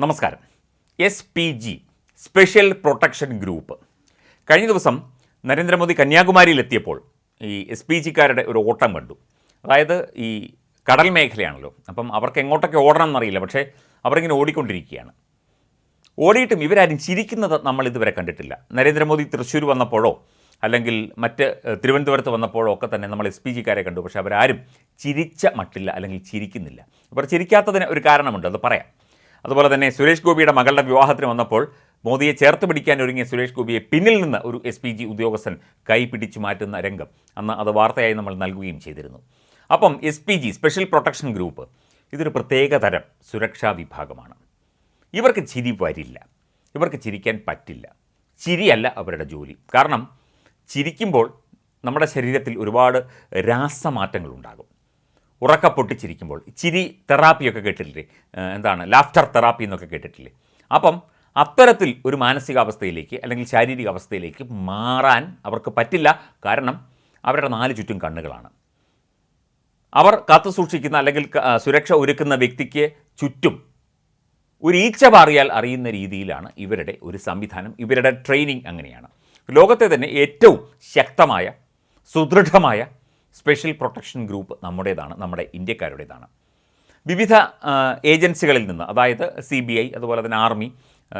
നമസ്കാരം. S P G special protection group കഴിഞ്ഞ ദിവസം നരേന്ദ്രമോദി കന്യാകുമാരിയിലെത്തിയപ്പോൾ ഈ എസ് പി ജിക്കാരുടെ ഒരു ഓട്ടം കണ്ടു. അതായത് ഈ കടൽ മേഖലയാണല്ലോ. അപ്പം അവർക്ക് എങ്ങോട്ടൊക്കെ ഓടണം എന്നറിയില്ല. പക്ഷേ അവരിങ്ങനെ ഓടിക്കൊണ്ടിരിക്കുകയാണ്. ഓടിയിട്ടും ഇവരാരും ചിരിക്കുന്നത് നമ്മൾ ഇതുവരെ കണ്ടിട്ടില്ല. നരേന്ദ്രമോദി തൃശ്ശൂർ വന്നപ്പോഴോ അല്ലെങ്കിൽ മറ്റ് തിരുവനന്തപുരത്ത് വന്നപ്പോഴോ ഒക്കെ തന്നെ നമ്മൾ എസ് പി ജിക്കാരെ കണ്ടു. പക്ഷേ അവരാരും ചിരിച്ച മട്ടില്ല അല്ലെങ്കിൽ ചിരിക്കുന്നില്ല. ഇവർ ചിരിക്കാത്തതിന് ഒരു കാരണമുണ്ട്. അത് പറയാം. അതുപോലെ തന്നെ സുരേഷ് ഗോപിയുടെ മകളുടെ വിവാഹത്തിന് വന്നപ്പോൾ മോദിയെ ചേർത്ത് പിടിക്കാൻ ഒരുങ്ങിയ സുരേഷ് ഗോപിയെ പിന്നിൽ നിന്ന് ഒരു എസ് പി ജി ഉദ്യോഗസ്ഥൻ കൈപിടിച്ചു മാറ്റുന്ന രംഗം അന്ന് അത് വാർത്തയായി നമ്മൾ നൽകുകയും ചെയ്തിരുന്നു. അപ്പം S P G special protection group ഇതൊരു പ്രത്യേക തരം സുരക്ഷാ വിഭാഗമാണ്. ഇവർക്ക് ചിരി വരില്ല. ഇവർക്ക് ചിരിക്കാൻ പറ്റില്ല. ചിരിയല്ല അവരുടെ ജോലി. കാരണം ചിരിക്കുമ്പോൾ നമ്മുടെ ശരീരത്തിൽ ഒരുപാട് രാസമാറ്റങ്ങൾ ഉണ്ടാകും ഉറക്ക പൊട്ടിച്ചിരിക്കുമ്പോൾ. ചിരി തെറാപ്പിയൊക്കെ കേട്ടിട്ടില്ലേ? എന്താണ്? ലാഫ്റ്റർ തെറാപ്പി എന്നൊക്കെ കേട്ടിട്ടില്ലേ? അപ്പം അത്തരത്തിൽ ഒരു മാനസികാവസ്ഥയിലേക്ക് അല്ലെങ്കിൽ ശാരീരിക അവസ്ഥയിലേക്ക് മാറാൻ അവർക്ക് പറ്റില്ല. കാരണം അവരുടെ നാല് ചുറ്റും കണ്ണുകളാണ്. അവർ കാത്തു സൂക്ഷിക്കുന്ന അല്ലെങ്കിൽ സുരക്ഷ ഒരുക്കുന്ന വ്യക്തിക്ക് ചുറ്റും ഒരു ഈച്ച പാറിയാൽ അറിയുന്ന രീതിയിലാണ് ഇവരുടെ ഒരു സംവിധാനം. ഇവരുടെ ട്രെയിനിങ് അങ്ങനെയാണ്. ലോകത്തെ തന്നെ ഏറ്റവും ശക്തമായ സുദൃഢമായ സ്പെഷ്യൽ പ്രൊട്ടക്ഷൻ ഗ്രൂപ്പ് നമ്മുടേതാണ് നമ്മുടെ ഇന്ത്യക്കാരുടേതാണ്. വിവിധ ഏജൻസികളിൽ നിന്ന് അതായത് സി ബി ഐ അതുപോലെ തന്നെ ആർമി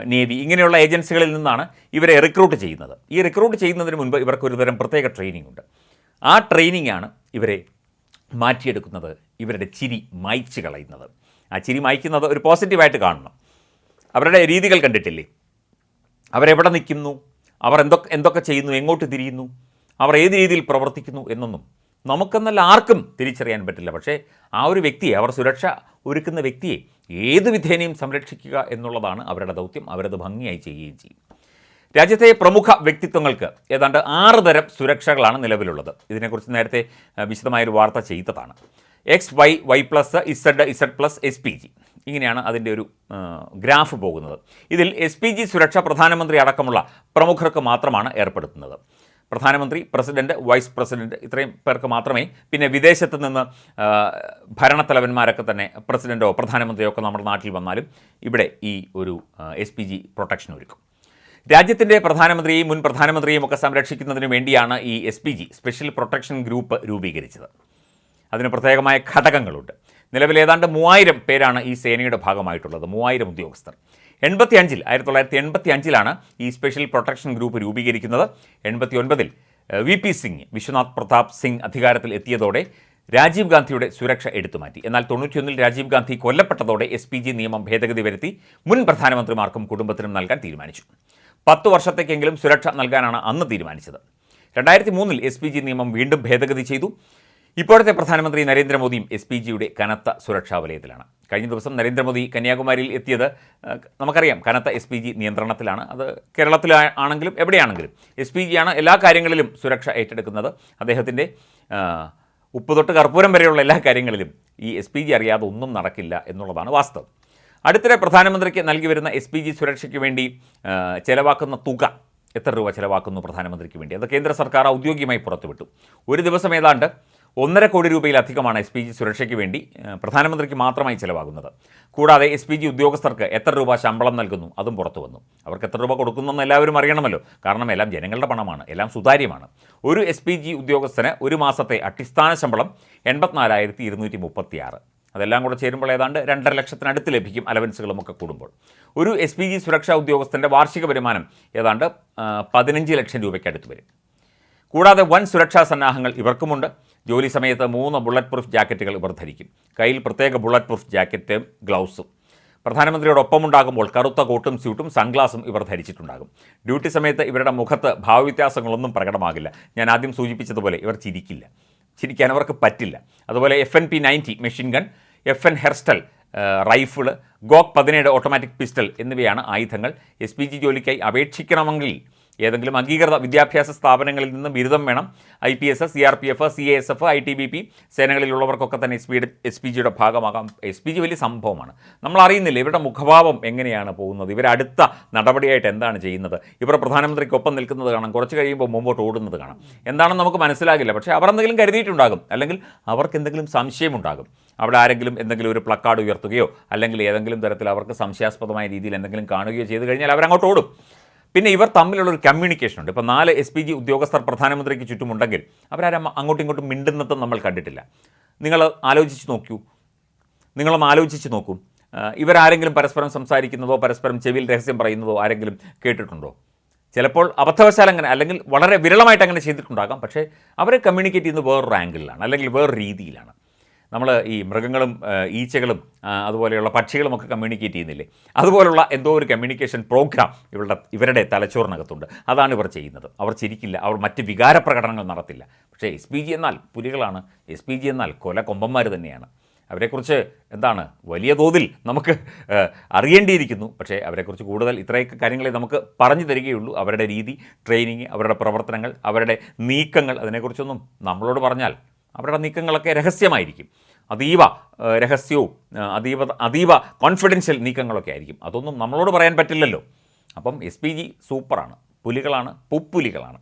നേവി ഇങ്ങനെയുള്ള ഏജൻസികളിൽ നിന്നാണ് ഇവരെ റിക്രൂട്ട് ചെയ്യുന്നത്. ഈ റിക്രൂട്ട് ചെയ്യുന്നതിന് മുൻപ് ഇവർക്ക് ഒരുതരം പ്രത്യേക ട്രെയിനിങ് ഉണ്ട്. ആ ട്രെയിനിങ് ആണ് ഇവരെ മാറ്റിയെടുക്കുന്നത് ഇവരുടെ ചിരി മായ്ച്ചു കളയുന്നത്. ആ ചിരി മായ്ക്കുന്നത് ഒരു പോസിറ്റീവായിട്ട് കാണണം. അവരുടെ രീതികൾ കണ്ടിട്ടില്ലേ? അവരെവിടെ നിൽക്കുന്നു? അവർ എന്തൊക്കെ എന്തൊക്കെ ചെയ്യുന്നു? എങ്ങോട്ട് തിരിയുന്നു? അവർ ഏത് രീതിയിൽ പ്രവർത്തിക്കുന്നു എന്നൊന്നും നമുക്കെന്നല്ല ആർക്കും തിരിച്ചറിയാൻ പറ്റില്ല. പക്ഷേ ആ ഒരു വ്യക്തിയെ അവർ സുരക്ഷ ഒരുക്കുന്ന വ്യക്തിയെ ഏത് വിധേനയും സംരക്ഷിക്കുക എന്നുള്ളതാണ് അവരുടെ ദൗത്യം. അവരത് ഭംഗിയായി ചെയ്യുകയും ചെയ്യും. രാജ്യത്തെ പ്രമുഖ വ്യക്തിത്വങ്ങൾക്ക് ഏതാണ്ട് ആറ് തരം സുരക്ഷകളാണ് നിലവിലുള്ളത്. ഇതിനെക്കുറിച്ച് നേരത്തെ വിശദമായൊരു വാർത്ത ചെയ്തതാണ്. X Y Y plus Z Z plus S P G ഇങ്ങനെയാണ് അതിന്റെ ഒരു ഗ്രാഫ് പോകുന്നത്. ഇതിൽ എസ് പി ജി സുരക്ഷ പ്രധാനമന്ത്രി അടക്കമുള്ള പ്രമുഖർക്ക് മാത്രമാണ് ഏർപ്പെടുത്തുന്നത്. പ്രധാനമന്ത്രി പ്രസിഡന്റ് വൈസ് പ്രസിഡന്റ് ഇത്രയും പേർക്ക് മാത്രമേ പിന്നെ വിദേശത്ത് നിന്ന് ഭരണത്തലവന്മാരൊക്കെ തന്നെ പ്രസിഡന്റോ പ്രധാനമന്ത്രിയോ ഒക്കെ നമ്മുടെ നാട്ടിൽ വന്നാലും ഇവിടെ ഈ ഒരു എസ് പി ജി പ്രൊട്ടക്ഷൻ ഒരുക്കും. രാജ്യത്തിന്റെ പ്രധാനമന്ത്രിയെയും മുൻ പ്രധാനമന്ത്രിയും ഒക്കെ സംരക്ഷിക്കുന്നതിന് വേണ്ടിയാണ് ഈ S P G special protection group രൂപീകരിച്ചത്. അതിന് പ്രത്യേകമായ ഘടകങ്ങളുണ്ട്. നിലവിൽ ഏതാണ്ട് മൂവായിരം പേരാണ് ഈ സേനയുടെ ഭാഗമായിട്ടുള്ളത്. മൂവായിരം ഉദ്യോഗസ്ഥർ. എൺപത്തി അഞ്ചിൽ ആയിരത്തി തൊള്ളായിരത്തി എൺപത്തി അഞ്ചിലാണ് ഈ സ്പെഷ്യൽ പ്രൊട്ടക്ഷൻ ഗ്രൂപ്പ് രൂപീകരിക്കുന്നത്. എൺപത്തി ഒൻപതിൽ വി പി സിംഗ് വിശ്വനാഥ് പ്രതാപ് സിംഗ് അധികാരത്തിൽ എത്തിയതോടെ രാജീവ് ഗാന്ധിയുടെ സുരക്ഷ എടുത്തുമാറ്റി. എന്നാൽ തൊണ്ണൂറ്റിയൊന്നിൽ രാജീവ് ഗാന്ധി കൊല്ലപ്പെട്ടതോടെ എസ് പി ജി നിയമം ഭേദഗതി വരുത്തി മുൻ പ്രധാനമന്ത്രിമാർക്കും കുടുംബത്തിനും നൽകാൻ തീരുമാനിച്ചു. പത്ത് വർഷത്തേക്കെങ്കിലും സുരക്ഷ നൽകാനാണ് അന്ന് തീരുമാനിച്ചത്. രണ്ടായിരത്തി മൂന്നിൽ എസ് പി ജി നിയമം വീണ്ടും ഭേദഗതി ചെയ്തു. ഇപ്പോഴത്തെ പ്രധാനമന്ത്രി നരേന്ദ്രമോദിയും എസ് പി ജിയുടെ കനത്ത സുരക്ഷാ വലയത്തിലാണ്. കഴിഞ്ഞ ദിവസം നരേന്ദ്രമോദി കന്യാകുമാരിയിൽ എത്തിയത് നമുക്കറിയാം കനത്ത എസ് പി ജി നിയന്ത്രണത്തിലാണ്. അത് കേരളത്തിലാണെങ്കിലും എവിടെയാണെങ്കിലും എസ് പി ജിയാണ് എല്ലാ കാര്യങ്ങളിലും സുരക്ഷ ഏറ്റെടുക്കുന്നത്. അദ്ദേഹത്തിന്റെ ഉപ്പ് തൊട്ട് കർപ്പൂരം വരെയുള്ള എല്ലാ കാര്യങ്ങളിലും ഈ എസ് പി ജി അറിയാതെ ഒന്നും നടക്കില്ല എന്നുള്ളതാണ് വാസ്തവം. അടുത്തിടെ പ്രധാനമന്ത്രിക്ക് നൽകി വരുന്ന എസ് പി ജി സുരക്ഷയ്ക്ക് വേണ്ടി ചെലവാക്കുന്ന തുക എത്ര രൂപ ചെലവാക്കുന്നു പ്രധാനമന്ത്രിക്ക് വേണ്ടി? അത് കേന്ദ്ര സർക്കാർ ഔദ്യോഗികമായി പുറത്തുവിട്ടു. ഒരു ദിവസം ഏതാണ്ട് ഒന്നര കോടി രൂപയിലധികമാണ് എസ് പി ജി സുരക്ഷയ്ക്ക് വേണ്ടി പ്രധാനമന്ത്രിക്ക് മാത്രമായി ചിലവാകുന്നത്. കൂടാതെ എസ് പി ജി ഉദ്യോഗസ്ഥർക്ക് എത്ര രൂപ ശമ്പളം നൽകുന്നു അതും പുറത്തു വന്നു. അവർക്ക് എത്ര രൂപ കൊടുക്കുന്നെന്ന് എല്ലാവരും അറിയണമല്ലോ. കാരണം എല്ലാം ജനങ്ങളുടെ പണമാണ് എല്ലാം സുതാര്യമാണ്. ഒരു എസ് പി ജി ഉദ്യോഗസ്ഥന് ഒരു മാസത്തെ അടിസ്ഥാന ശമ്പളം എൺപത്തിനാലായിരത്തി ഇരുന്നൂറ്റി മുപ്പത്തി ആറ് അതെല്ലാം കൂടെ ചേരുമ്പോൾ ഏതാണ്ട് രണ്ടര ലക്ഷത്തിനടുത്ത് ലഭിക്കും അലവൻസുകളും ഒക്കെ കൂടുമ്പോൾ. ഒരു എസ് പി ജി സുരക്ഷാ ഉദ്യോഗസ്ഥന്റെ വാർഷിക വരുമാനം ഏതാണ്ട് പതിനഞ്ച് ലക്ഷം രൂപയ്ക്ക് അടുത്ത് വരും. കൂടാതെ വൻ സുരക്ഷാ സന്നാഹങ്ങൾ ഇവർക്കുമുണ്ട്. ജോലി സമയത്ത് മൂന്ന് ബുള്ളറ്റ് പ്രൂഫ് ജാക്കറ്റുകൾ ഇവർ ധരിക്കും കയ്യിൽ പ്രത്യേക ബുള്ളറ്റ് പ്രൂഫ് ജാക്കറ്റ് ഗ്ലൗസും പ്രധാനമന്ത്രിയോടൊപ്പം ഉണ്ടാകുമ്പോൾ കറുത്ത കോട്ടും സ്യൂട്ടും സൺഗ്ലാസും ഇവർ ധരിച്ചിട്ടുണ്ടാകും ഡ്യൂട്ടി സമയത്ത് ഇവരുടെ മുഖത്ത് ഭാവവ്യത്യാസങ്ങളൊന്നും പ്രകടമാകില്ല. ഞാൻ ആദ്യം സൂചിപ്പിച്ചതുപോലെ ഇവർ ചിരിക്കില്ല. ചിരിക്കാൻ അവർക്ക് പറ്റില്ല. അതുപോലെ F N P ninety machine gun F N Herstal rifle ഗോക്ക് പതിനേഴ് ഓട്ടോമാറ്റിക് പിസ്റ്റൾ എന്നിവയാണ് ആയുധങ്ങൾ. എസ് പി ജി ജോലിക്കായി അപേക്ഷിക്കണമെങ്കിൽ ഏതെങ്കിലും അംഗീകൃത വിദ്യാഭ്യാസ സ്ഥാപനങ്ങളിൽ നിന്ന് ബിരുദം വേണം. I P S S C R P F C A S F I T B P സേനകളിലുള്ളവർക്കൊക്കെ തന്നെ എസ് പിയുടെ എസ് പി ജിയുടെ ഭാഗമാകാം. എസ് പി ജി വലിയ സംഭവമാണ്. നമ്മൾ അറിയുന്നില്ല ഇവരുടെ മുഖഭാവം എങ്ങനെയാണ് പോകുന്നത്. ഇവർ അടുത്ത നടപടിയായിട്ട് എന്താണ് ചെയ്യുന്നത്? ഇവർ പ്രധാനമന്ത്രിക്കൊപ്പം നിൽക്കുന്നത് കാണാം. കുറച്ച് കഴിയുമ്പോൾ മുമ്പോട്ട് ഓടുന്നത് കാണാം. എന്താണെന്ന് നമുക്ക് മനസ്സിലാകില്ല. പക്ഷേ അവർ എന്തെങ്കിലും കരുതിയിട്ടുണ്ടാകും. അല്ലെങ്കിൽ അവർക്ക് എന്തെങ്കിലും സംശയമുണ്ടാകും അവിടെ ആരെങ്കിലും എന്തെങ്കിലും ഒരു പ്ലക്കാർഡ് ഉയർത്തുകയോ അല്ലെങ്കിൽ ഏതെങ്കിലും തരത്തിൽ അവർക്ക് സംശയാസ്പദമായ രീതിയിൽ എന്തെങ്കിലും കാണുകയോ ചെയ്തു കഴിഞ്ഞാൽ അവരങ്ങോട്ട് ഓടും. പിന്നെ ഇവർ തമ്മിലുള്ള ഒരു കമ്മ്യൂണിക്കേഷൻ ഉണ്ട്. ഇപ്പോൾ നാല് എസ് പി ജി ഉദ്യോഗസ്ഥർ പ്രധാനമന്ത്രിക്ക് ചുറ്റുമുണ്ടെങ്കിൽ അവരാരും അങ്ങോട്ടും ഇങ്ങോട്ടും മിണ്ടുന്നതും നമ്മൾ കണ്ടിട്ടില്ല. നിങ്ങൾ ആലോചിച്ച് നോക്കൂ. നിങ്ങളൊന്ന് ആലോചിച്ച് നോക്കൂ. ഇവരാരെങ്കിലും പരസ്പരം സംസാരിക്കുന്നതോ പരസ്പരം ചെവിയിൽ രഹസ്യം പറയുന്നതോ ആരെങ്കിലും കേട്ടിട്ടുണ്ടോ? ചിലപ്പോൾ അബദ്ധവശാൽ അങ്ങനെ അല്ലെങ്കിൽ വളരെ വിരളമായിട്ട് അങ്ങനെ ചെയ്തിട്ടുണ്ടാകാം. പക്ഷേ അവരെ കമ്മ്യൂണിക്കേറ്റ് ചെയ്യുന്നത് വേറൊരു ആംഗിളിലാണ് അല്ലെങ്കിൽ വേറൊരു രീതിയിലാണ്. നമ്മൾ ഈ മൃഗങ്ങളും ഈച്ചകളും അതുപോലെയുള്ള അതുപോലെയുള്ള പക്ഷികളുമൊക്കെ കമ്മ്യൂണിക്കേറ്റ് ചെയ്യുന്നില്ലേ? അതുപോലുള്ള എന്തോ ഒരു കമ്മ്യൂണിക്കേഷൻ പ്രോഗ്രാം ഇവരുടെ ഇവരുടെ തലച്ചോറിനകത്തുണ്ട്. അതാണ് ഇവർ ചെയ്യുന്നത്. അവർ ചിരിക്കില്ല. അവർ മറ്റ് വികാര പ്രകടനങ്ങൾ നടത്തില്ല. പക്ഷേ എസ് പി ജി എന്നാൽ പുലികളാണ്. എസ് പി ജി എന്നാൽ കൊല കൊമ്പന്മാർ തന്നെയാണ്. അവരെക്കുറിച്ച് എന്താണ്? വലിയ തോതിൽ നമുക്ക് അറിയേണ്ടിയിരിക്കുന്നു. പക്ഷേ അവരെക്കുറിച്ച് കൂടുതൽ ഇത്രയൊക്കെ കാര്യങ്ങളെ നമുക്ക് പറഞ്ഞു തരികയുള്ളൂ. അവരുടെ രീതി ട്രെയിനിങ് അവരുടെ പ്രവർത്തനങ്ങൾ അവരുടെ നീക്കങ്ങൾ അതിനെക്കുറിച്ചൊന്നും നമ്മളോട് പറഞ്ഞാൽ അവരുടെ നീക്കങ്ങളൊക്കെ രഹസ്യമായിരിക്കും. അതീവ രഹസ്യവും അതീവ അതീവ കോൺഫിഡൻഷ്യൽ നീക്കങ്ങളൊക്കെ ആയിരിക്കും. അതൊന്നും നമ്മളോട് പറയാൻ പറ്റില്ലല്ലോ. അപ്പം എസ് പി ജി സൂപ്പറാണ്. പുലികളാണ് പുപ്പുലികളാണ്.